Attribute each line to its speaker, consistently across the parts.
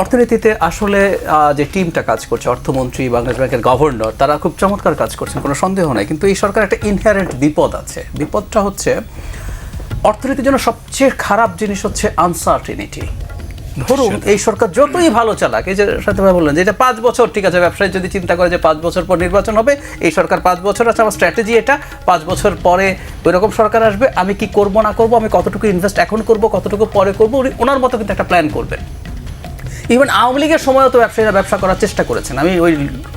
Speaker 1: অর্থনীতিতে আসলে যে টিমটা কাজ করছে অর্থমন্ত্রী বাংলাদেশ ব্যাংকের গভর্নর তারা খুব চমৎকার কাজ করছেন কোনো সন্দেহ নাই। কিন্তু এই সরকার একটা ইনহারেন্ট বিপদ আছে। বিপদটা হচ্ছে অর্থনীতির জন্য সবচেয়ে খারাপ জিনিস হচ্ছে আনসার্টিনিটি ধরুন এই সরকার যতই ভালো চালাক এই যে সাথে ভাই বললেন যে এটা পাঁচ বছর ঠিক আছে ব্যবসায়ী যদি চিন্তা করে যে পাঁচ বছর পর নির্বাচন হবে এই সরকার পাঁচ বছর আছে আমার স্ট্র্যাটেজি এটা পাঁচ বছর পরে ওই রকম সরকার আসবে আমি কি করব না করব আমি কতটুকু ইনভেস্ট এখন করব কতটুকু পরে করব উনি ওনার মতো কিন্তু একটা প্ল্যান করবেন। ইভেন আওয়ামী লীগের সময়ও তো ব্যবসায়ীরা ব্যবসা করার চেষ্টা করেছেন। আমি ওই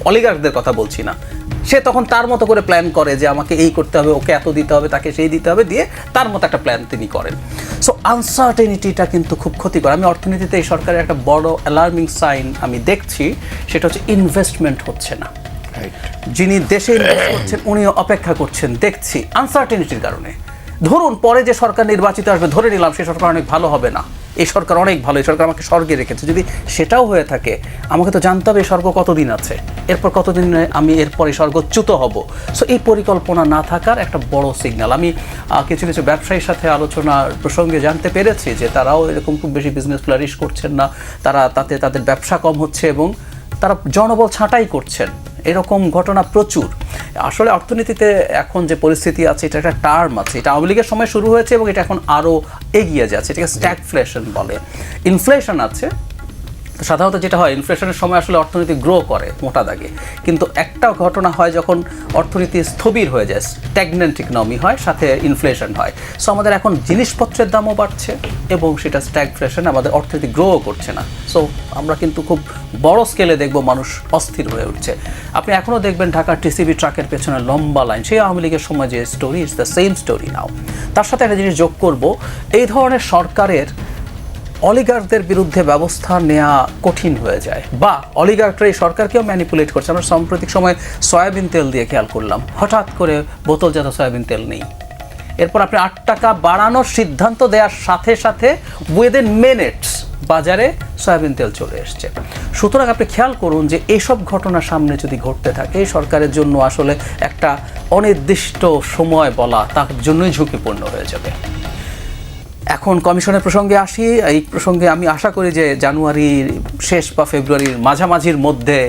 Speaker 1: অলিগার্কদের কথা বলছি না। সে তখন তার মতো করে প্ল্যান করে যে আমাকে এই করতে হবে ওকে এত দিতে হবে তাকে সেই দিতে হবে দিয়ে তার মতো একটা প্ল্যান তিনি করেন। সো আনসার্টেনিটিটা কিন্তু খুব ক্ষতিকর। আমি অর্থনীতিতে এই সরকারের একটা বড় অ্যালার্মিং সাইন আমি দেখছি সেটা হচ্ছে ইনভেস্টমেন্ট হচ্ছে না। যিনি দেশে ইনভেস্ট করছেন উনিও অপেক্ষা করছেন। দেখছি আনসার্টেনিটির কারণে। ধরুন পরে যে সরকার নির্বাচিত আসবে ধরে নিলাম সে সরকার অনেক ভালো হবে না। এই সরকার অনেক ভালো এই সরকার আমাকে স্বর্গে রেখেছে। যদি সেটাও হয়ে থাকে, আমাকে তো জানতে হবে এই স্বর্গ কতদিন আছে। এরপর কতদিন আমি এরপরে স্বর্গচ্যুত হব। সো এই পরিকল্পনা না থাকার একটা বড় সিগন্যাল আমি কিছু কিছু ব্যবসায়ীর সাথে আলোচনার প্রসঙ্গে জানতে পেরেছি যে তারাও এরকম খুব বেশি বিজনেস ফ্লারিশ করছেন না। তারা তাতে তাদের ব্যবসা কম হচ্ছে এবং তারা জনবল ছাঁটাই করছেন। এরকম ঘটনা প্রচুর। আসলে অর্থনীতিতে এখন যে পরিস্থিতি আছে, এটা একটা টার্ম আছে। এটা আওয়ামী লীগের সময় শুরু হয়েছে এবং এটা এখন আরও এগিয়ে যাচ্ছে। এটাকে স্ট্যাগফ্লেশন বলে। ইনফ্লেশন আছে তো সাধারণত যেটা হয় ইনফ্লেশনের সময় আসলে অর্থনীতি গ্রো করে মোটা দাগে। কিন্তু একটা ঘটনা হয় যখন অর্থনীতি স্থবির হয়ে যায় স্ট্যাগনেন্ট ইকোনমি হয়, সাথে ইনফ্লেশন হয়। সো আমাদের এখন জিনিসপত্রের দামও বাড়ছে এবং সেটা স্ট্যাগফ্লেশন আমাদের অর্থনীতি গ্রোও করছে না। সো আমরা কিন্তু খুব বড় স্কেলে দেখব মানুষ অস্থির হয়ে উঠছে। আপনি এখনও দেখবেন ঢাকার টিসিবি ট্রাকের পেছনে লম্বা লাইন সেই আওয়ামী লীগের সময় যে story is the same story now তার সাথে একটা জিনিস যোগ করব, এই ধরনের সরকারের অলিগার্কদের বিরুদ্ধে ব্যবস্থা নেওয়া কঠিন হয়ে যায়। বা অলিগার্করা এই সরকারকেও ম্যানিপুলেট করছে। আমরা সাম্প্রতিক সময় সয়াবিন তেল দিয়ে খেয়াল করলাম। হঠাৎ করে বোতলজাত সয়াবিন তেল নেই। এরপর আপনি আট টাকা বাড়ানোর সিদ্ধান্ত দেওয়ার সাথে সাথে উইদিন মিনিটস বাজারে সয়াবিন তেল চলে এসছে। সুতরাং আপনি খেয়াল করুন যে এইসব ঘটনা সামনে যদি ঘটতে থাকে, এই সরকারের জন্য আসলে একটা অনির্দিষ্ট সময় বলা তার জন্যই ঝুঁকিপূর্ণ হয়ে যাবে। এখন কমিশনের প্রসঙ্গে আসি। এই প্রসঙ্গে আমি আশা করি যে জানুয়ারির শেষ বা ফেব্রুয়ারির মাঝামাঝির মধ্যে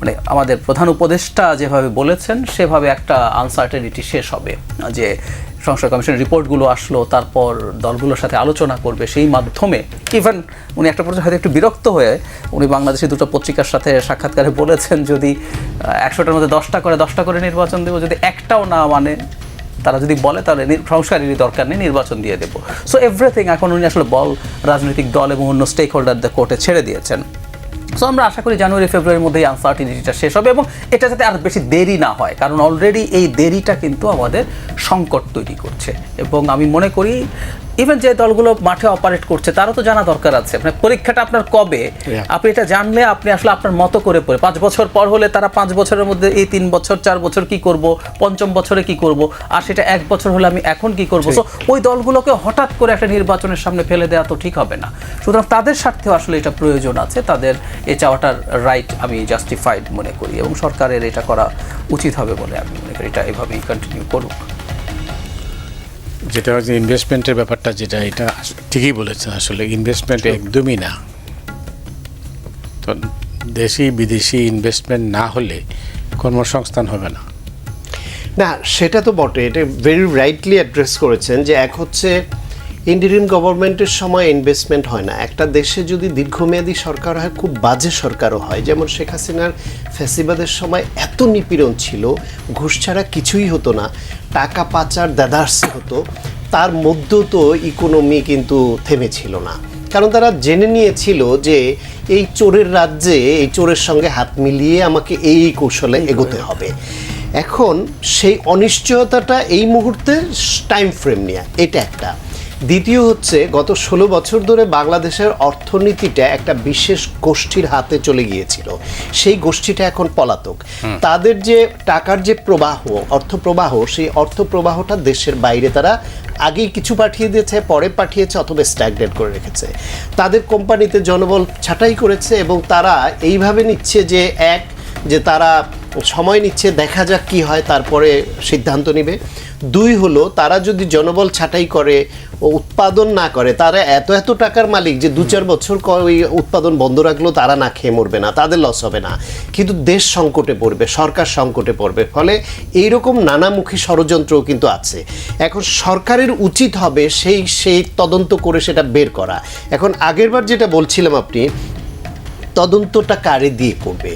Speaker 1: মানে আমাদের প্রধান উপদেষ্টা যেভাবে বলেছেন, সেভাবে একটা আনসার্টেনিটি শেষ হবে। যে সংসদ কমিশনের রিপোর্টগুলো আসলো, তারপর দলগুলোর সাথে আলোচনা করবে, সেই মাধ্যমে ইভেন উনি একটা পর্যায়ে হয়তো একটু বিরক্ত হয়ে, উনি বাংলাদেশি দুটো পত্রিকার সাথে সাক্ষাৎকারে বলেছেন, যদি একশোটার মধ্যে দশটা করে দশটা করে নির্বাচন দেবো, যদি একটাও না মানে তারা যদি বলে, তাহলে সংস্কারেরই দরকার নেই, নির্বাচন দিয়ে দেবো। সো এভরিথিং এখন উনি আসলে বল, রাজনৈতিক দল এবং অন্য স্টেক হোল্ডারদের কোর্টে ছেড়ে দিয়েছেন। সো আমরা আশা করি জানুয়ারি, ফেব্রুয়ারির মধ্যে এই আনসার্টিনিটিটা শেষ হবে এবং এটা যাতে আর বেশি দেরি না হয়, কারণ অলরেডি এই দেরিটা কিন্তু আমাদের সংকট তৈরি করছে। এবং আমি মনে করি ইভেন যে দলগুলো মাঠে অপারেট করছে তারও তো জানা দরকার আছে। মানে পরীক্ষাটা আপনার কবে? আপনি এটা জানলে আপনি আসলে আপনার মতো করে পড়ে। পাঁচ বছর পর হলে তারা পাঁচ বছরের মধ্যে এই তিন বছর চার বছর কি করব? পঞ্চম বছরে কি করব? আর সেটা এক বছর হলে আমি এখন কি করব? তো ওই দলগুলোকে হঠাৎ করে একটা নির্বাচনের সামনে ফেলে দেওয়া তো ঠিক হবে না। সুতরাং তাদের স্বার্থেও আসলে এটা প্রয়োজন আছে। তাদের এই চাওয়াটার রাইট আমি জাস্টিফাইড মনে করি এবং সরকারের এটা করা উচিত হবে বলে আমি মনে করি। এটা এভাবেই কন্টিনিউ করুক।
Speaker 2: যেটা হচ্ছে ইনভেস্টমেন্টের ব্যাপারটা যেটা এটা ঠিকই বলেছেন আসলে ইনভেস্টমেন্ট একদমই না। তো দেশি বিদেশি ইনভেস্টমেন্ট না হলে কর্মসংস্থান হবে না।
Speaker 3: না সেটা তো বটে এটা ভেরি রাইটলি অ্যাড্রেস করেছেন যে এক হচ্ছে ইন্ডিরিম গভর্নমেন্টের সময় ইনভেস্টমেন্ট হয় না। একটা দেশে যদি দীর্ঘমেয়াদী সরকার হয়, খুব বাজে সরকারও হয়। যেমন শেখ হাসিনার ফ্যাসিবাদের সময় এত নিপীড়ন ছিল, ঘুষ ছাড়া কিছুই হতো না, টাকা পাচার দেদার্সে হতো, তার মধ্যেও তো ইকোনমি কিন্তু থেমেছিল না। কারণ তারা জেনে নিয়েছিল যে এই চোরের রাজ্যে, এই চোরের সঙ্গে হাত মিলিয়ে আমাকে এই কৌশলে এগোতে হবে। এখন সেই অনিশ্চয়তাটা এই মুহূর্তে টাইম ফ্রেম নিয়ে, এটা একটা। দ্বিতীয় হচ্ছে গত ষোলো বছর ধরে বাংলাদেশের অর্থনীতিটা একটা বিশেষ গোষ্ঠীর হাতে চলে গিয়েছিল। সেই গোষ্ঠীটা এখন পলাতক। তাদের যে টাকার যে প্রবাহ অর্থ প্রবাহ সেই অর্থ প্রবাহটা দেশের বাইরে তারা আগেই কিছু পাঠিয়ে দিয়েছে পরে পাঠিয়েছে অথবা স্ট্যাগনেট করে রেখেছে। তাদের কোম্পানিতে জনবল ছাঁটাই করেছে এবং তারা এইভাবে নিচ্ছে যে এক যে তারা সময় নিচ্ছে দেখা যাক কি হয় তারপরে সিদ্ধান্ত নেবে। দুই হলো তারা যদি জনবল ছাঁটাই করে ও উৎপাদন না করে তারা এত এত টাকার মালিক যে দু চার বছর ওই উৎপাদন বন্ধ রাখলেও তারা না খেয়ে মরবে না তাদের লস হবে না। কিন্তু দেশ সংকটে পড়বে সরকার সংকটে পড়বে ফলে এইরকম নানামুখী ষড়যন্ত্রও কিন্তু আছে। এখন সরকারের উচিত হবে সেই সেই তদন্ত করে সেটা বের করা। এখন আগেরবার যেটা বলছিলাম আপনি তদন্তটা কারে দিয়ে করবে?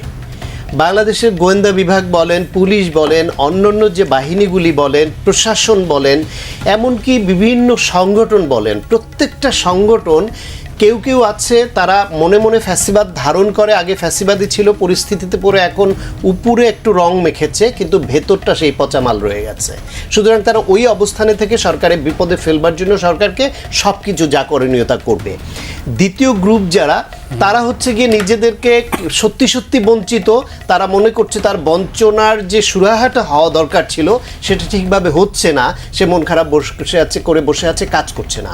Speaker 3: বাংলাদেশের গোয়েন্দা বিভাগ বলেন, পুলিশ বলেন, অন্যান্য যে বাহিনীগুলি বলেন, প্রশাসন বলেন, এমনকি বিভিন্ন সংগঠন বলেন, প্রত্যেকটা সংগঠন কেউ কেউ আছে, তারা মনে মনে ফ্যাসিবাদ ধারণ করে। আগে ফ্যাসিবাদই ছিল, পরিস্থিতিতে পড়ে এখন উপরে একটু রং মেখেছে, কিন্তু ভেতরটা সেই পচা মাল রয়ে গেছে। সুতরাং তারা ওই অবস্থানে থেকে সরকারের বিপদে ফেলবার জন্য সরকারকে সব কিছু যা করণীয় তা করবে। দ্বিতীয় গ্রুপ যারা, তারা হচ্ছে গিয়ে নিজেদেরকে সত্যি সত্যি বঞ্চিত। তারা মনে করছে তার বঞ্চনার যে সুরাহাটা হওয়া দরকার ছিল, সেটা ঠিকভাবে হচ্ছে না। সে মন খারাপ বসে আছে, করে বসে আছে, কাজ করছে না।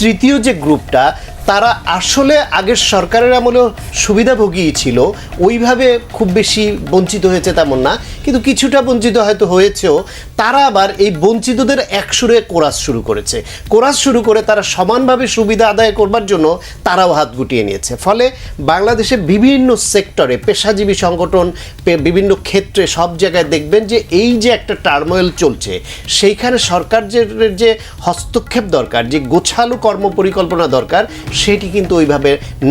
Speaker 3: তৃতীয় যে গ্রুপটা তারা আসলে আগের সরকারের আমলেও সুবিধাভোগী ছিল। ওইভাবে খুব বেশি বঞ্চিত হয়েছে তেমন না। কিন্তু কিছুটা বঞ্চিত হয়তো হয়েছেও। তারা আবার এই বঞ্চিতদের একসুরে কোরাস শুরু করেছে। কোরাস শুরু করে তারা সমানভাবে সুবিধা আদায় করবার জন্য তারাও হাত গুটিয়ে নিয়েছে। ফলে বাংলাদেশে বিভিন্ন সেক্টরে পেশাজীবী সংগঠন বিভিন্ন ক্ষেত্রে সব জায়গায় দেখবেন যে এই যে একটা টার্মোয়েল চলছে, সেইখানে সরকার যে হস্তক্ষেপ দরকার, যে গোছালো কর্মপরিকল্পনা দরকার, সেটি কিন্তু ওইভাবে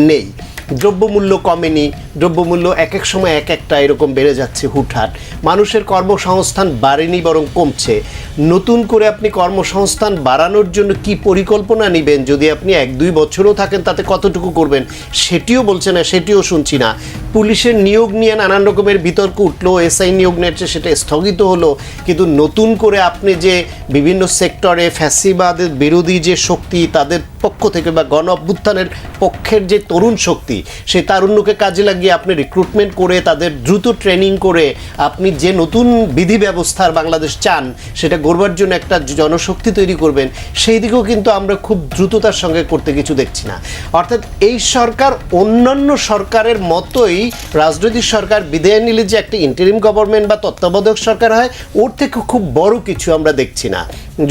Speaker 3: নেই। দ্রব্যমূল্য কমেনি, দ্রব্যমূল্য এক এক সময় এক একটা এরকম বেড়ে যাচ্ছে হুটহাট। মানুষের কর্মসংস্থান বাড়েনি বরং কমছে। নতুন করে আপনি কর্মসংস্থান বাড়ানোর জন্য কি পরিকল্পনা নেবেন? যদি আপনি এক দুই বছরও থাকেন, তাতে কতটুকু করবেন? সেটিও বলছে না, সেটিও শুনছি না। পুলিশের নিয়োগ নিয়ে নানান রকমের বিতর্ক উঠল, এসআই নিয়োগ নিয়েছে সেটা স্থগিত হলো। কিন্তু নতুন করে আপনি যে বিভিন্ন সেক্টরে ফ্যাসিবাদের বিরোধী যে শক্তি, তাদের পক্ষ থেকে বা গণ অভ্যুত্থানের পক্ষের যে তরুণ শক্তি সেই তারুণ্যকে কাজে লাগিয়ে আপনি রিক্রুটমেন্ট করে তাদের দ্রুত ট্রেনিং করে আপনি যে নতুন বিধি ব্যবস্থার বাংলাদেশ চান, সেটা গড়বার জন্য একটা জনশক্তি তৈরি করবেন, সেই দিকেও কিন্তু আমরা খুব দ্রুততার সঙ্গে করতে কিছু দেখছি না। অর্থাৎ এই সরকার অন্যান্য সরকারের মতোই রাজনৈতিক সরকার বিদায় নিলে যে একটা ইন্টারিম গভর্নমেন্ট বা তত্ত্বাবধায়ক সরকার হয়, ওর থেকে খুব বড় কিছু আমরা দেখছি না।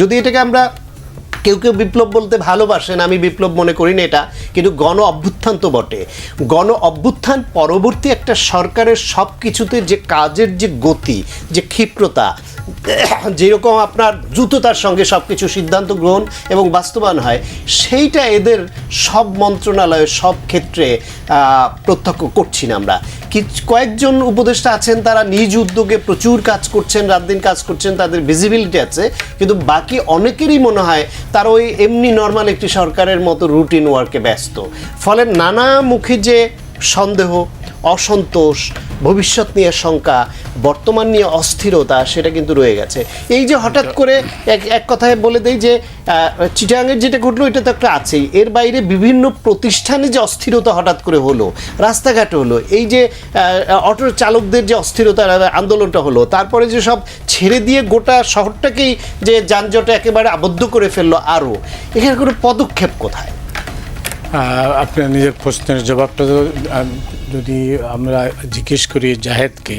Speaker 3: যদি এটাকে আমরা কেউ কেউ বিপ্লব বলতে ভালোবাসেন আমি বিপ্লব মনে করি না এটা, কিন্তু গণ অভ্যুত্থান তো বটে। গণ অভ্যুত্থান পরবর্তী একটা সরকারের সব কিছুতে যে কাজের যে গতি, যে ক্ষিপ্রতা যেরকম আপনার দ্রুততার সঙ্গে সব কিছু সিদ্ধান্ত গ্রহণ এবং বাস্তবায়ন হয়, সেইটা এদের সব মন্ত্রণালয়ে সব ক্ষেত্রে প্রত্যক্ষ করছি না আমরা। কয়েকজন উপদেষ্টা আছেন, তারা নিজ উদ্যোগে প্রচুর কাজ করছেন, রাত দিন কাজ করছেন, তাদের ভিজিবিলিটি আছে, কিন্তু বাকি অনেকেরই মনে হয় তারা ওই এমনি নর্মাল একটি সরকারের মতো রুটিন ওয়ার্কে ব্যস্ত। ফলে নানামুখী যে সন্দেহ অসন্তোষ ভবিষ্যৎ নিয়ে শঙ্কা বর্তমান নিয়ে অস্থিরতা সেটা কিন্তু রয়ে গেছে। এই যে হঠাৎ করে এক এক কথায় বলে দেই যে চিটাগাংয়ের যেটা ঘটলো এটা তো একটা আছেই। এর বাইরে বিভিন্ন প্রতিষ্ঠানে যে অস্থিরতা হঠাৎ করে হলো রাস্তাঘাটে হলো এই যে অটো চালকদের যে অস্থিরতা আন্দোলনটা হলো তারপরে যে সব ছেড়ে দিয়ে গোটা শহরটাকেই যে যানজটে একেবারে আবদ্ধ করে ফেলল আরও এখানে কোনো পদক্ষেপ কোথায়?
Speaker 2: আপনার নিজের প্রশ্নের জবাবটা তো, যদি আমরা জিজ্ঞেস করি জাহেদকে,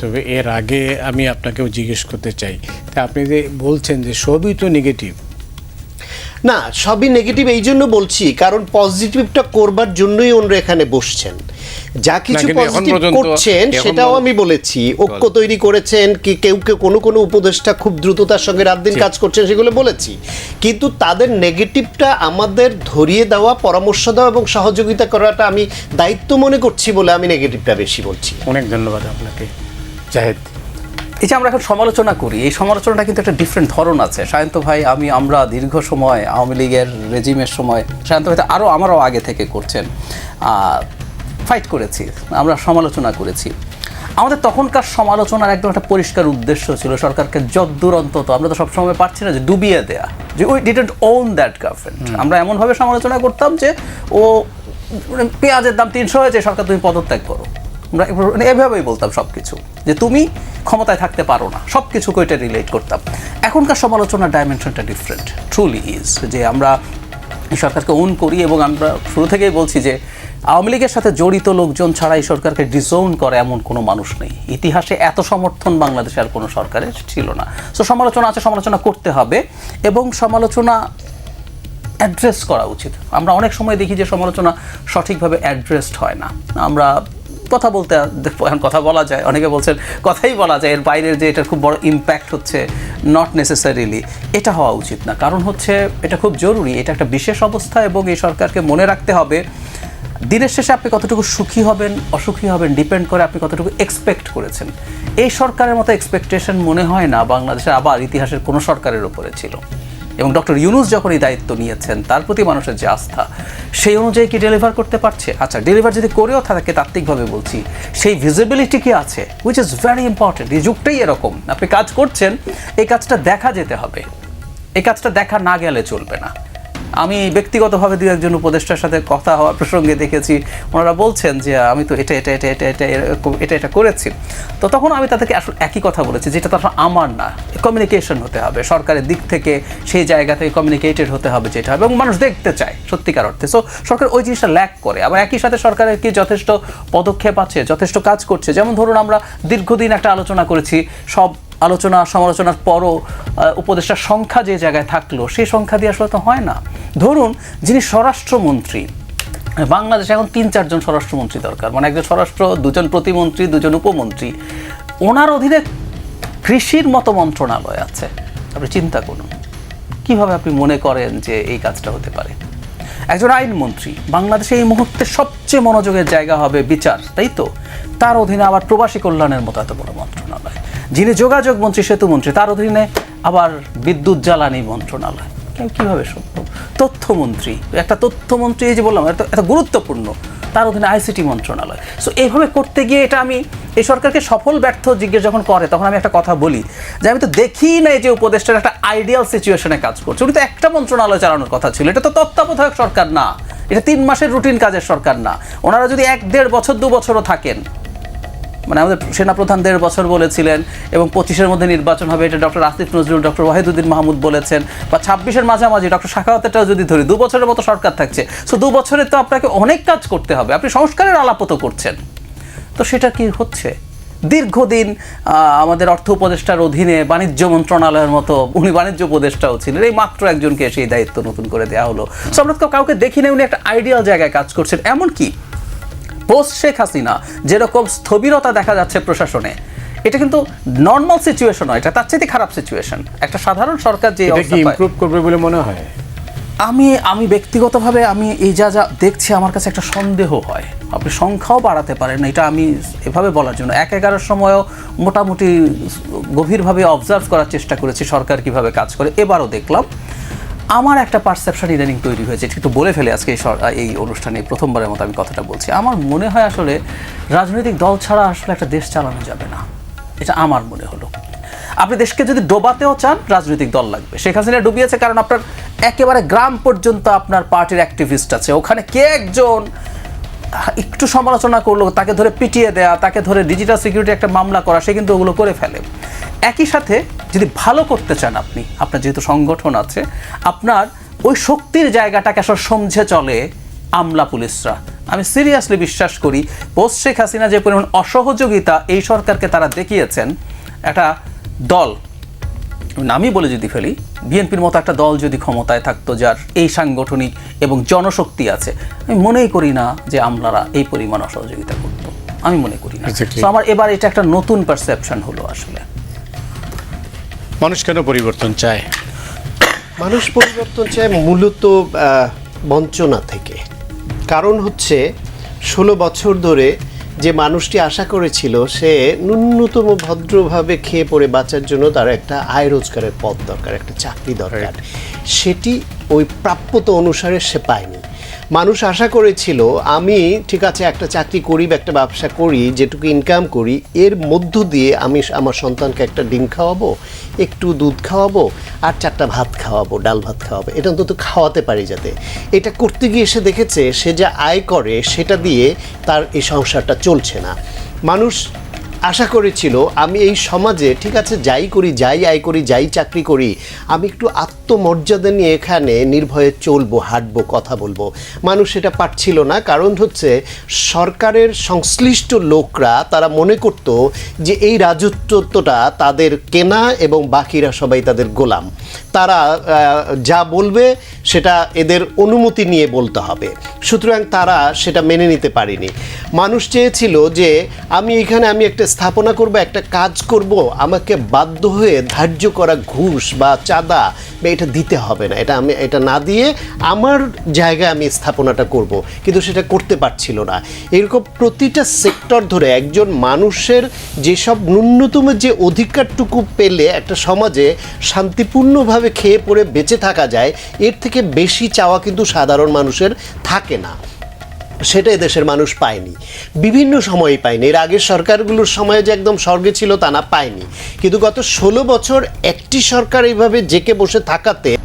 Speaker 2: তবে এর আগে আমি আপনাকেও জিজ্ঞেস করতে চাই। তা আপনি যে বলছেন যে সবই তো নেগেটিভ
Speaker 3: না, সবই নেগেটিভ এই জন্য বলছি, কারণ পজিটিভটা করবার জন্যই ওনারা এখানে বসছেন। যা কিছু পজিটিভ করছেন সেটাও আমি বলেছি। ঐক্য তৈরি করেছেন কি কেউ কেউ কোনো কোনো উপদেষ্টা খুব দ্রুততার সঙ্গে রাত দিন কাজ করছেন সেগুলো বলেছি। কিন্তু তাদের নেগেটিভটা আমাদের ধরিয়ে দেওয়া পরামর্শ দেওয়া এবং সহযোগিতা করাটা আমি দায়িত্ব মনে করছি বলে আমি নেগেটিভটা বেশি বলছি।
Speaker 2: অনেক ধন্যবাদ আপনাকে। জাহেদ।
Speaker 1: এই যে আমরা এখন সমালোচনা করি এই সমালোচনাটা কিন্তু একটা ডিফারেন্ট ধরন আছে। সায়ন্ত ভাই আমি আমরা দীর্ঘ সময় আওয়ামী লীগের রেজিমের সময় সায়ন্ত ভাই তো আরও আমারও আগে থেকে করছেন। ফাইট করেছি আমরা সমালোচনা করেছি। আমাদের তখনকার সমালোচনার একদম একটা পরিষ্কার উদ্দেশ্য ছিল সরকারকে যদ্দূর অন্তত আমরা তো সবসময় পারছি না যে ডুবিয়ে দেয়া যে we didn't own that government আমরা এমনভাবে সমালোচনা করতাম যে ও মানে পেঁয়াজের দাম তিনশো হয়েছে সরকার তুমি পদত্যাগ করো। আমরা মানে এভাবেই বলতাম সব কিছু যে তুমি ক্ষমতায় থাকতে পারো না সব কিছুকে এটা রিলেট করতাম। এখনকার সমালোচনার ডাইমেনশনটা ডিফারেন্ট ট্রুলি ইজ যে আমরা সরকারকে ওন করি এবং আমরা শুরু থেকেই বলছি যে আওয়ামী লীগের সাথে জড়িত লোকজন ছাড়া এই সরকারকে ডিসোন করে এমন কোনো মানুষ নেই। ইতিহাসে এত সমর্থন বাংলাদেশে আর কোনো সরকারের ছিল না। সো সমালোচনা আছে, সমালোচনা করতে হবে এবং সমালোচনা অ্যাড্রেস করা উচিত। আমরা অনেক সময় দেখি যে সমালোচনা সঠিকভাবে অ্যাড্রেসড হয় না। আমরা কথা বলতে, এখন কথা বলা যায়। অনেকে বলছেন, কথাই বলা যায়। এর বাইরের যে এটার খুব বড় ইম্প্যাক্ট হচ্ছে নট নেসেসারিলি এটা হওয়া উচিত না। কারণ হচ্ছে, এটা খুব জরুরি। এটা একটা বিশেষ অবস্থা এবং এই সরকারকে মনে রাখতে হবে দিনের শেষে আপনি কতটুকু সুখী হবেন, অসুখী হবেন ডিপেন্ড করে আপনি কতটুকু এক্সপেক্ট করেছেন। এই সরকারের মতো এক্সপেকটেশন মনে হয় না, বাংলাদেশের আবার ইতিহাসের কোনো সরকারের উপরে ছিল। এবং ডক্টর ইউনুস যখন এই দায়িত্ব নিয়েছেন, তার প্রতি মানুষের যে আস্থা, সেই অনুযায়ী কি ডেলিভার করতে পারছে? আচ্ছা ডেলিভার যদি করেও থাকে, তাত্ত্বিকভাবে বলছি, সেই ভিজিবিলিটি কি আছে? উইচ ইজ ভেরি ইম্পর্টেন্ট এই যুগটাই এরকম। আপনি কাজ করছেন, এই কাজটা দেখা যেতে হবে। এই কাজটা দেখা না গেলে চলবে না। আমি ব্যক্তিগতভাবে দু একজন উপদেষ্টার সাথে কথা হওয়ার প্রসঙ্গে দেখেছি। ওনারা বলছেন যে, আমি তো এটা এটা এটা এটা এটা, এরকম, এটা এটা করেছি। তো তখন আমি তাদেরকে আসলে একই কথা বলেছি, যেটা তখন আমার না। কমিউনিকেশন হতে হবে, সরকারের দিক থেকে সেই জায়গা থেকে কমিউনিকেটেড হতে হবে যেটা, এবং মানুষ দেখতে চায় সত্যিকার অর্থে। সো সরকার ওই জিনিসটা ল্যাক করে। আবার একই সাথে সরকারের কি যথেষ্ট পদক্ষেপ আছে, যথেষ্ট কাজ করছে? যেমন ধরুন আমরা দীর্ঘদিন একটা আলোচনা করেছি, সব আলোচনা সমালোচনার পরও উপদেষ্টার সংখ্যা যে জায়গায় থাকল, সেই সংখ্যা দিয়ে আসলে তো হয় না। ধরুন, যিনি স্বরাষ্ট্রমন্ত্রী, বাংলাদেশে এখন তিন, চারজন স্বরাষ্ট্রমন্ত্রী দরকার। মানে একজন স্বরাষ্ট্র, দুজন প্রতিমন্ত্রী, দুজন উপমন্ত্রী। ওনার অধীনে কৃষির মতো মন্ত্রণালয় আছে। আপনি চিন্তা করুন, কীভাবে আপনি মনে করেন যে এই কাজটা হতে পারে? একজন আইনমন্ত্রী, বাংলাদেশে এই মুহূর্তে সবচেয়ে মনোযোগের জায়গা হবে বিচার, তাই তো? তার অধীনে আবার প্রবাসী কল্যাণের মতো এত বড় মন্ত্রণালয়। যিনি যোগাযোগ মন্ত্রী, সেতু মন্ত্রী, তার অধীনে আবার বিদ্যুৎ জ্বালানি মন্ত্রণালয়। কীভাবে সম্ভব তথ্যমন্ত্রী, একটা তথ্যমন্ত্রী, এই যে বললাম, এত এত গুরুত্বপূর্ণ, তার অধীনে আইসিটি মন্ত্রণালয়। সো এইভাবে করতে গিয়ে এটা আমি, এই সরকারকে সফল ব্যর্থ জিজ্ঞেস যখন করে, তখন আমি একটা কথা বলি, যে আমি তো দেখি না এই যে উপদেষ্টার একটা আইডিয়াল সিচুয়েশনে কাজ করছে। উনি তো একটা মন্ত্রণালয় চালানোর কথা ছিল, এটা তো তত্ত্বাবধায়ক সরকার না। এটা তিন মাসের রুটিন কাজের সরকার না। ওনারা যদি এক, দেড় বছর, দু বছরও থাকেন মানে আমাদের সেনাপ্রধান দেড় বছর বলেছিলেন এবং পঁচিশের মধ্যে নির্বাচন হবে, এটা ডক্টর আসিফ নজরুল, ডক্টর ওয়াহিদুদ্দিন মাহমুদ বলেছেন বা ছাব্বিশের মাঝামাঝি, ডক্টর শাখাওয়াতেরটাও যদি ধরি, দু বছরের মতো সরকার থাকছে। সো দু বছরে তো আপনাকে অনেক কাজ করতে হবে, আপনি সংস্কারের আলাপত করছেন। তো সেটা কি হচ্ছে? দীর্ঘদিন আমাদের অর্থ উপদেষ্টার অধীনে বাণিজ্য মন্ত্রণালয়ের মতো উনি বাণিজ্য উপদেষ্টাও ছিলেন, এই মাত্র একজনকে সেই দায়িত্ব নতুন করে দেওয়া হলো। সো আমরা কাউকে দেখি না উনি একটা আইডিয়াল জায়গায় কাজ করছেন এমন কি পোস্ট শেখ হাসিনা যেরকম স্থবিরতা দেখা যাচ্ছে প্রশাসনে। এটা কিন্তু নর্মাল সিচুয়েশন নয় এটা তার চাইতে খারাপ সিচুয়েশন একটা সাধারণ সরকার যে
Speaker 2: ইমপ্রুভ করবে বলে মনে হয়?
Speaker 1: আমি আমি ব্যক্তিগতভাবে আমি এই যা যা দেখছি আমার কাছে একটা সন্দেহ হয়। আপনি সংখ্যাও বাড়াতে পারেন এটা আমি এভাবে বলার জন্য। এক এগারোর সময়ও মোটামুটি গভীরভাবে অবজার্ভ করার চেষ্টা করেছি সরকার কীভাবে কাজ করে। এবারও দেখলাম আমার একটা পারসেপশন ইদানিং তৈরি হয়েছে একটু বলে ফেলে আজকে এই অনুষ্ঠানে প্রথমবারের মতো আমি কথাটা বলছি। আমার মনে হয় আসলে রাজনৈতিক দল ছাড়া আসলে একটা দেশ চালানো যাবে না। এটা আমার মনে হলো। আপনি দেশকে যদি ডোবাতেও চান, রাজনৈতিক দল লাগবে। শেখ হাসিনা ডুবিয়েছে কারণ আপনার একেবারে গ্রাম পর্যন্ত আপনার পার্টির অ্যাক্টিভিস্ট আছে। ওখানে কে একজন একটু সমালোচনা করল, তাকে ধরে পিটিয়ে দেয়া, তাকে ধরে ডিজিটাল সিকিউরিটি একটা মামলা করা, সে কিন্তু ওগুলো করে ফেলে। একই সাথে যদি ভালো করতে চান আপনি আপনার যেহেতু সংগঠন আছে আপনার ওই শক্তির জায়গাটাকে আসলে সমঝে চলে আমলা পুলিশরা। আমি সিরিয়াসলি বিশ্বাস করি পোস্ট শেখ হাসিনা যে পরিমাণ অসহযোগিতা এই সরকারকে তারা দেখিয়েছেন একটা দল নামই বলে যদি ফেলি বিএনপির মতো একটা দল যদি ক্ষমতায় থাকতো যার এই সাংগঠনিক এবং জনশক্তি আছে আমি মনেই করি না যে আমলারা এই পরিমাণ অসহযোগিতা করতো। আমি মনে করি না। আমার এবার এটা একটা নতুন পারসেপশন হলো আসলে।
Speaker 2: মানুষ কেন পরিবর্তন চায়?
Speaker 3: মানুষ পরিবর্তন চায় মূলত বঞ্চনা থেকে। কারণ হচ্ছে ষোলো বছর ধরে যে মানুষটি আশা করেছিল সে ন্যূনতম ভদ্রভাবে খেয়ে পড়ে বাঁচার জন্য তার একটা আয় রোজগারের পথ দরকার একটা চাকরি দরকার। সেটি ওই প্রাপ্যতা অনুসারে সে পায়নি। মানুষ আশা করেছিল, আমি, ঠিক আছে, একটা চাকরি করি বা একটা ব্যবসা করি, যেটুকু ইনকাম করি, এর মধ্য দিয়ে আমি আমার সন্তানকে একটা ডিম খাওয়াবো, একটু দুধ খাওয়াবো, আর চারটা ভাত খাওয়াবো, ডাল ভাত খাওয়াবো। এটা অন্তত খাওয়াতে পারি যাতে। এটা করতে গিয়ে সে দেখেছে, সে যা আয় করে, সেটা দিয়ে তার এই সংসারটা চলছে না। মানুষ আশা করেছিল আমি এই সমাজে, ঠিক আছে, যাই করি, যাই আয় করি, যাই চাকরি করি, আমি একটু আত্মমর্যাদা নিয়ে এখানে নির্ভয়ে চলবো, হাঁটবো, কথা বলব। মানুষ সেটা পারছিল না, কারণ হচ্ছে সরকারের সংশ্লিষ্ট লোকরা, তারা মনে করত যে এই রাজত্বটা তাদের কেনা এবং বাকিরা সবাই তাদের গোলাম। তারা যা বলবে, সেটা এদের অনুমতি নিয়ে বলতে হবে। সুতরাং তারা সেটা মেনে নিতে পারেনি। মানুষ চেয়েছিল যে, আমি এখানে, আমি একটা স্থাপনা করব, একটা কাজ করব, আমাকে বাধ্য হয়ে ধার্য করা ঘুষ বা চাঁদা, বা এটা দিতে হবে না। এটা আমি, এটা না দিয়ে আমার জায়গায় আমি স্থাপনাটা করব। কিন্তু সেটা করতে পারছিল না। এরকম প্রতিটা সেক্টর ধরে একজন মানুষের যেসব ন্যূনতম যে অধিকারটুকু পেলে একটা সমাজে শান্তিপূর্ণভাবে খেয়ে পড়ে বেঁচে থাকা যায়, এর থেকে বেশি চাওয়া কিন্তু সাধারণ মানুষের থাকে না। সেটা দেশের মানুষ পায়নি। বিভিন্ন সময়ে পায়নি। এর আগের সরকারগুলোর সময়ে যে একদম স্বর্গে ছিল তা না, পায়নি। কিন্তু গত ষোলো বছর একটি সরকার এইভাবে জেকে বসে থাকাতে